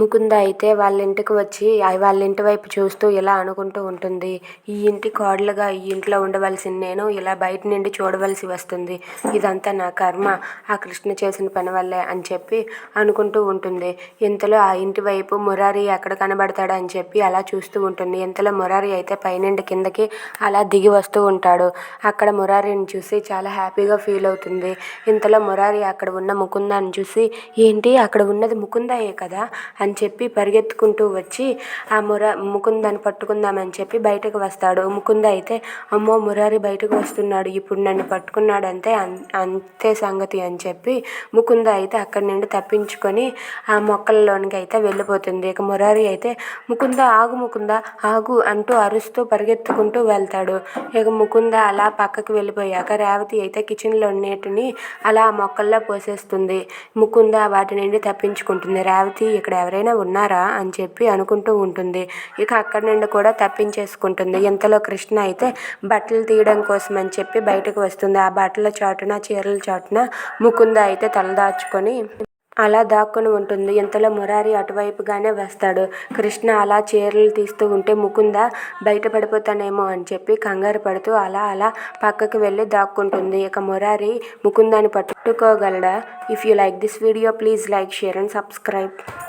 ముకుంద అయితే వాళ్ళ ఇంటికి వచ్చి వాళ్ళ ఇంటి వైపు చూస్తూ ఇలా అనుకుంటూ ఉంటుంది. ఈ ఇంటి కోడలుగా ఈ ఇంట్లో ఉండవలసిన నేను ఇలా బయట నుండి చూడవలసి వస్తుంది. ఇదంతా నా కర్మ. ఆ కృష్ణ చేసిన పని వల్లే అని చెప్పి అనుకుంటూ ఉంటుంది. ఇంతలో ఆ ఇంటి వైపు మురారి ఎక్కడ కనబడతాడు అని చెప్పి అలా చూస్తూ ఉంటుంది. ఇంతలో మురారి అయితే పైనుండి కిందకి అలా దిగి వస్తూ ఉంటాడు. అక్కడ మురారిని చూసి చాలా హ్యాపీగా ఫీల్ అవుతుంది. ఇంతలో మురారి అక్కడ ఉన్న ముకుందాన్ని చూసి ఏంటి? అక్కడ ఉన్నది ముకుందయే కదా? అని చెప్పి పరిగెత్తుకుంటూ వచ్చి ఆ ముర ముకుందాన్ని పట్టుకుందామని చెప్పి బయటకు వస్తాడు. ముకుంద అయితే అమ్మో మురారి బయటకు వస్తున్నాడు. ఇప్పుడు నన్ను పట్టుకున్నాడంతే అంతే సంగతి అని చెప్పి ముకుంద అయితే అక్కడి నుండి తప్పించుకొని ఆ మొక్కలలోనికి అయితే వెళ్ళిపోతుంది. ఇక మురారి అయితే ముకుంద ఆగు ముకుంద ఆగు అంటూ అరుస్తూ పరిగెత్తుకుంటూ వెళ్తాడు. ఇక ముకుంద అలా పక్కకి వెళ్ళిపోయాక రేవతి అయితే కిచెన్లో నీటిని అలా ఆ మొక్కల్లో పోసేస్తుంది. ముకుంద వాటి నుండి తప్పించుకుంటుంది. రేవతి ఇక్కడ ఎవరైనా ఉన్నారా అని చెప్పి అనుకుంటూ ఉంటుంది. ఇక అక్కడి నుండి కూడా తప్పించేసుకుంటుంది. ఇంతలో కృష్ణ అయితే బట్టలు తీయడం కోసం అని చెప్పి బయటకు వస్తుంది. ఆ బట్టల చాటున చీరల చాటున ముకుంద అయితే తలదాచుకొని అలా దాక్కుని ఉంటుంది. ఇంతలో మురారి అటువైపుగానే వస్తాడు. కృష్ణ అలా చీరలు తీస్తూ ఉంటే ముకుంద బయటపడిపోతానేమో అని చెప్పి కంగారు పడుతూ అలా అలా పక్కకి వెళ్ళి దాక్కుంటుంది. ఇక మురారి ముకుందాన్ని పట్టుకోగలడా? If you like this video please like share and subscribe